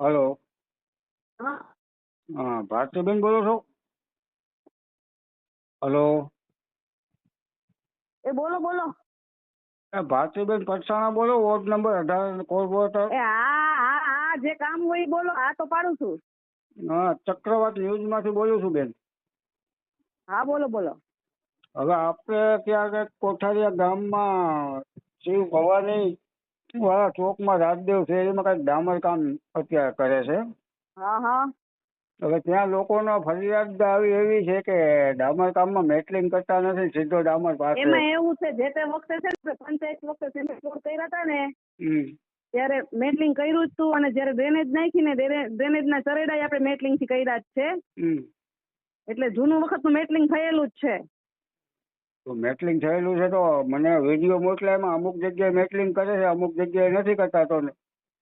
Hello. હા. ભારતીબેન બોલો છો? હલો. એ બોલો બોલો. એ ભારતીબેન પટસાણા બોલો વોર્ડ નંબર અઢાર કોર્પોરેટર હા હા હા જે કામ હોય એ બોલો હા તો પાડું છું. હા ચક્રવાત ન્યૂઝમાંથી બોલું છું બેન. હા બોલો બોલો. હવે આપણે ત્યાં આગળ કોઠારિયા ગામમાં શિવ ભવાની વાળા ચોકમાં રાજદેવ છે એમાં કંઈક ડામર કામ અત્યારે કરે છે. હા હા. હવે ત્યાં લોકોનો ફરિયાદ આવી એવી છે કે ડામર કામમાં મેટલિંગ કરતા નથી સીધો ડામર પાસે. એમાં એવું છે જે તે વખતે છે ને પંચાયત વખતે સિમેન્ટ રોડ કર્યા હતા ને ત્યારે મેટલિંગ કર્યું જ હતું અને જયારે ડ્રેનેજ નાખી ને ડ્રેનેજ ના ચરેડાય આપણે મેટલિંગથી કર્યા જ છે. હમ. એટલે જૂનું વખતનું મેટલિંગ થયેલું જ છે. તો મેટલિંગ થયેલું છે તો મને વીડિયો મોકલ્યા એમાં અમુક જગ્યાએ મેટલિંગ કરે છે અમુક જગ્યાએ નથી કરતા તો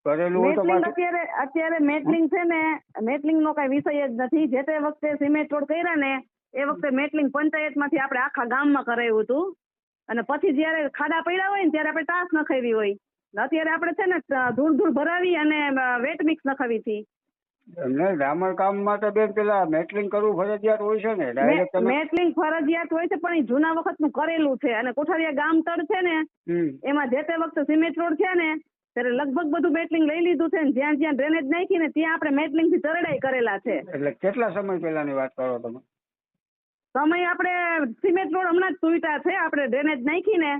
કરેલું હોય તો પાછું અત્યારે અત્યારે મેટલિંગ છે ને મેટલિંગ નો કઈ વિષય જ નથી. જે તે વખતે સિમેન્ટ રોડ કર્યા ને એ વખતે મેટલિંગ પંચાયતમાંથી આપણે આખા ગામમાં કરાવ્યું હતું. અને પછી જ્યારે ખાડા પડ્યા હોય ને ત્યારે આપણે ટાસ નખાવી હોય. અત્યારે આપણે છે ને ધૂળ ધૂળ ભરાવી અને વેટ મિક્સ નખાવી હતી. એમને ડામર કામ માટે બેન પેલા મેટલિંગ કરવું ફરજિયાત હોય છે ને? ડાયરેક્ટ તમે મેટલિંગ ફરજિયાત હોય છે પણ એ જૂના વખતનું કરેલું છે. અને કોઠારિયા ગામ તળ છે ને એમાં જે તે વખતે સિમેન્ટ રોડ છે ને ત્યારે લગભગ બધું મેટલિંગ લઈ લીધું છે ને જ્યાં જ્યાં ડ્રેનેજ નાખી ને ત્યાં આપણે મેટલિંગથી તરડાઈ કરેલા છે. એટલે કેટલા સમય પહેલાની વાત કરો તમે? સમય આપણે સિમેન્ટ રોડ હમણાં જ સુવિધા છે. આપણે ડ્રેનેજ નાખી ને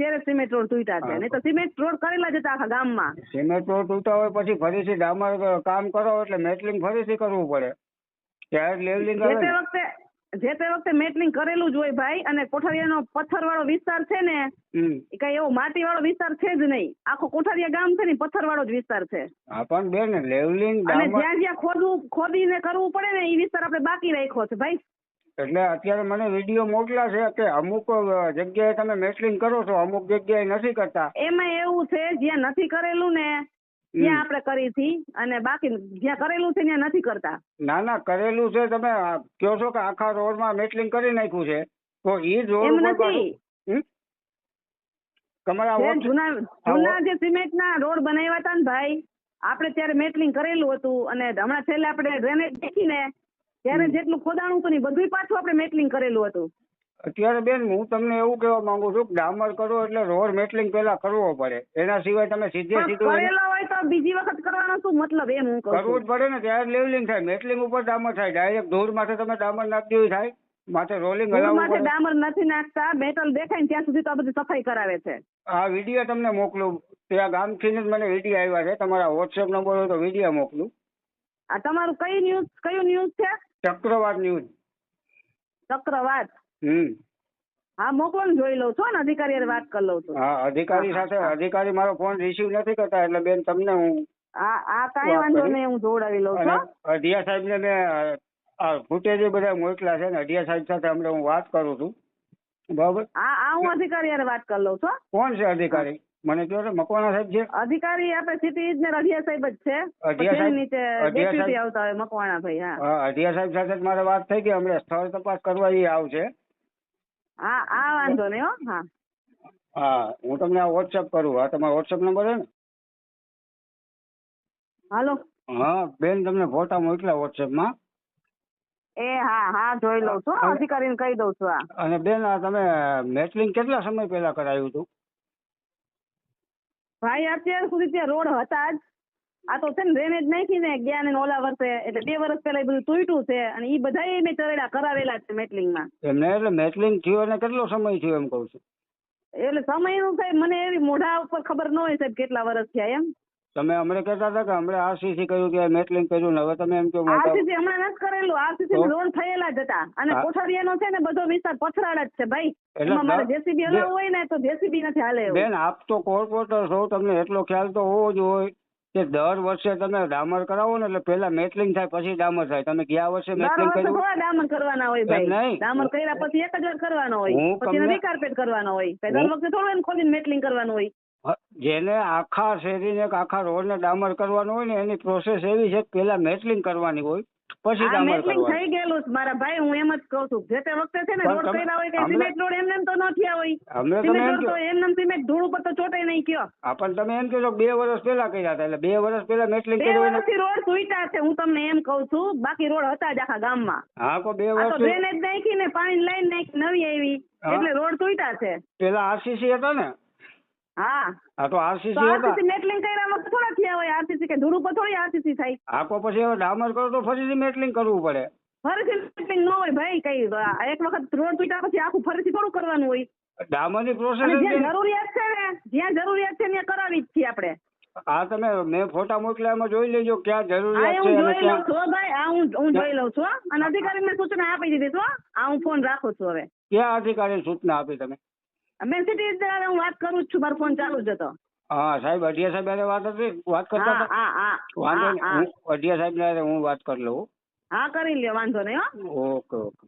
ત્યારે સિમેન્ટ રોડ તૂટ્યા છે. નહીં તો સિમેન્ટ રોડ કરેલા જ હતા આખા ગામમાં. સિમેન્ટ રોડ તૂટતા હોય પછી ફરીથી ડામર કામ કરો એટલે મેટલિંગ ફરીથી કરવું પડે. ત્યારે લેવલિંગ આવે તે વખતે જે તે વખતે મેટલિંગ કરેલું જ હોય ભાઈ અને કોઠારિયાનો પથ્થર વાળો વિસ્તાર છે ને કઈ એવો માટી વાળો વિસ્તાર છે જ નહીં. આખો કોઠારિયા ગામ છે ને પથ્થર વાળો જ વિસ્તાર છે. પણ બેન લેવલિંગ અને જ્યાં જ્યાં ખોદવું ખોદીને કરવું પડે ને એ વિસ્તાર આપણે બાકી રાખ્યો છે ભાઈ. એટલે અત્યારે મને વીડિયો મોકલ્યા છે કે અમુક જગ્યાએ તમે મેટલિંગ કરો છો અમુક જગ્યાએ નથી કરતા. એમાં એવું છે જ્યાં નથી કરેલું ને ત્યાં આપણે કરી હતી અને બાકી જ્યાં કરેલું છે ત્યાં નથી કરતા. ના ના કરેલું છે તમે કહો છો કે આખા રોડમાં મેટલિંગ કરી નાખ્યું છે. તો એ રોડ નથી? તમારા જૂના જૂના જે સિમેન્ટના રોડ બનાવ્યા હતા ને ભાઈ આપણે ત્યારે મેટલિંગ કરેલું હતું અને હમણાં છેલ્લે આપણે ડ્રેનેજ દેખીને ત્યારે જેટલું ખોદાણું હતું ને બધું પાછું આપણે મેટલિંગ કરેલું હતું. અત્યારે બેન હું તમને એવું કહેવા માંગુ છું કે ડામર કરો એટલે રોડ મેટલિંગ પેલા કરવો પડે. એના સિવાય તમે સીધે સીધું કરેલા હોય તો બીજી વખત કરવાનો શું મતલબ એમ હું કરવું જ પડે ને ત્યારે લેવલિંગ થાય. મેટલિંગ ઉપર ડામર થાય. ડાયરેક્ટ ધૂળ માથે તમે ડામર નાખી દેવું થાય. માથે રોલિંગ માથે ડામર નથી નાખતા. મેટલ દેખાય ને ત્યાં સુધી તો બધી સફાઈ કરાવે છે. આ વીડિયો તમને મોકલું. ત્યાં ગામથી જ મને વીડિયો આવ્યા છે. તમારા વોટ્સએપ નંબર હોય તો વીડિયો મોકલું. આ તમારું કઈ ન્યૂઝ કયું ન્યૂઝ છે? ચક્રવાત ન્યૂઝ ચક્રવાત? હમ. હા મોકલો ને જોઈ લઉં છું ને અધિકારી હારે વાત કરી લઉં છું. હા અધિકારી સાથે અધિકારી મારો ફોન રિસીવ નથી કરતા એટલે બેન તમને હું આ આ કાંઈ વાંધો નહીં હું જોડાવી લઉં છું અઢિયા સાહેબને મેં આ ફૂટેજ બધા મોકલા છે ને અઢિયા સાહેબ સાથે હમણાં હું વાત કરું છું. બરાબર? હા આ હું અધિકારી હારે વાત કરી લઉં છું કોણ છે અધિકારી? મને કહો ને મકવાણા સાહેબ છે? અધિકારી આપણે સિટી ઇજનેર અઢિયા સાહેબ જ છે. અઢિયા સાહેબ- નીચે ડેપ્યુટી આવતા હોય મકવાણા ભાઈ હા. અઢિયા સાહેબ સાથે જ મારે વાત થઈ ગઈ હમણાં સ્થળ તપાસ કરવા એ આવશે હા આ વાંધો નહીં હો હા. હા હું તમને આ વોટ્સએપ કરું હા તમારો વોટ્સએપ નંબર છે ને? હાલો. હા બેન તમને ફોટા મોકલ્યા વોટ્સએપમાં એ હા હા જોઈ લઉં છું અધિકારીને કહી દઉં છું આ અને બેન આ તમે મેટલિંગ કેટલા સમય પહેલા કરાયું હતું? ભાઈ અત્યાર સુધી ત્યાં રોડ હતા જ. આ તો છે ને ડ્રેનેજ નાખીને ગયા ને ઓલા વર્ષે એટલે બે વર્ષ પહેલા એ બધું તૂટ્યું છે અને એ બધા મેં ચરેડા કરાવેલા છે મેટલિંગમાં. એમને એટલે મેટલિંગ થયો અને કેટલો સમય થયો એમ કહું છું? એટલે સમયનું સાહેબ મને એવી મોઢા ઉપર ખબર ન હોય સાહેબ કેટલા વર્ષ થયા એમ. તમે હમણાં કહેતા હતા કે હમણાં આરસીસી કર્યું કે મેટલિંગ કર્યું ને હવે તમે એમ કહો આરસીસી હમણાં નથી કરેલું. આરસીસી લોન થયેલા જ હતા. અને કોઠારીયાનો છે ને બધો વિસ્તાર પથરાળ જ છે ભાઈ. એમાં મારે જેસીબી હલાવવું હોય ને તો જેસીબી નથી હાલે બેન આપ તો કોર્પોરેટર છો તમને એટલો ખ્યાલ તો હોવો જ હોય કે દર વર્ષે તમે ડામર કરાવો ને એટલે પેલા મેટલિંગ થાય પછી ડામર થાય. તમે ગયા વર્ષે મેટલિંગ કર્યું? થોડા ડામર કરવાના હોય ભાઈ. ડામર કર્યા પછી એક જ વાર કરવાનો હોય. પછી રીકાર્પેટ કરવાનો હોય. પેલા દર વખતે થોડું એને ખોલીને મેટલિંગ કરવાનું હોય. જેને આખા શેરીને કે આખા રોડને ડામર કરવાનો હોય ને એની પ્રોસેસ એવી છે કે પેલા મેટલિંગ કરવાની હોય પછી ડામર કરવાનું. થઈ ગયેલું છે મારા ભાઈ હું એમ જ કહું છું. જે તે વખતે છે ને રોડ કર્યા હોય કે સિમેન્ટ રોડ એમને તો ન થયા હોય. અમે તમે એમ તો એમને સિમેન્ટ ધૂળ ઉપર તો ચોટે નહીં કયો. આપણ તમે એમ કહો કે બે વર્ષ પહેલા કર્યા હતા એટલે બે વર્ષ પહેલા મેટલિંગ કર્યું હોય ને. રોડ તૂટ્યા છે હું તમને એમ કહું છું. બાકી રોડ હતા જ આખા ગામમાં. હા કો બે વર્ષ ડ્રેનેજ નાખી ને પાણી લાઈન નાખી નવી આવી. એટલે રોડ તૂટ્યા છે. પેલા આરસીસી હતા ને હા. હા તો તો આરસીસી આરસીસી મેટલિંગ કર્યામાં તો થોડા થયા હોય આરસીસી કે ધૂળ ઉપર થોડી આરસીસી થાય. હા કો પછી હવે ડામર કરો તો ફરીથી મેટલિંગ કરવું પડે. ફરીથી મેટલિંગ ન હોય ભાઈ કઈ એક વખત રોડ તૂટ્યા પછી આખું ફરીથી થોડું કરવાનું હોય. ડામરની પ્રોસેસ જ્યાં જરૂરિયાત છે ને જ્યાં જરૂરિયાત છે ત્યાં કરાવી જ છીએ આપણે. હા તમે મેં ફોટા મોકલ્યા એમાં જોઈ લેજો ક્યાં જરૂરિયાત છે અને જોઈ લઉં ક્યાં છું ભાઈ આ હું હું જોઈ લઉં છું અને અને અધિકારીને સૂચના આપી દીધી છું આ હું ફોન રાખું છું હવે. ક્યાં અધિકારી સૂચના આપી તમે? મેં દ્વારા હું વાત કરું છું મારો ફોન ચાલુ જ હતો. હા સાહેબ અઢિયા સાહેબ સાથે વાત હતી? વાત કરતા હા હા હા. વાંધો નહીં હું. અઢિયા સાહેબ સાથે હું વાત કરી લઉં. હા કરી લ્યો વાંધો નહીં હો. Okay okay.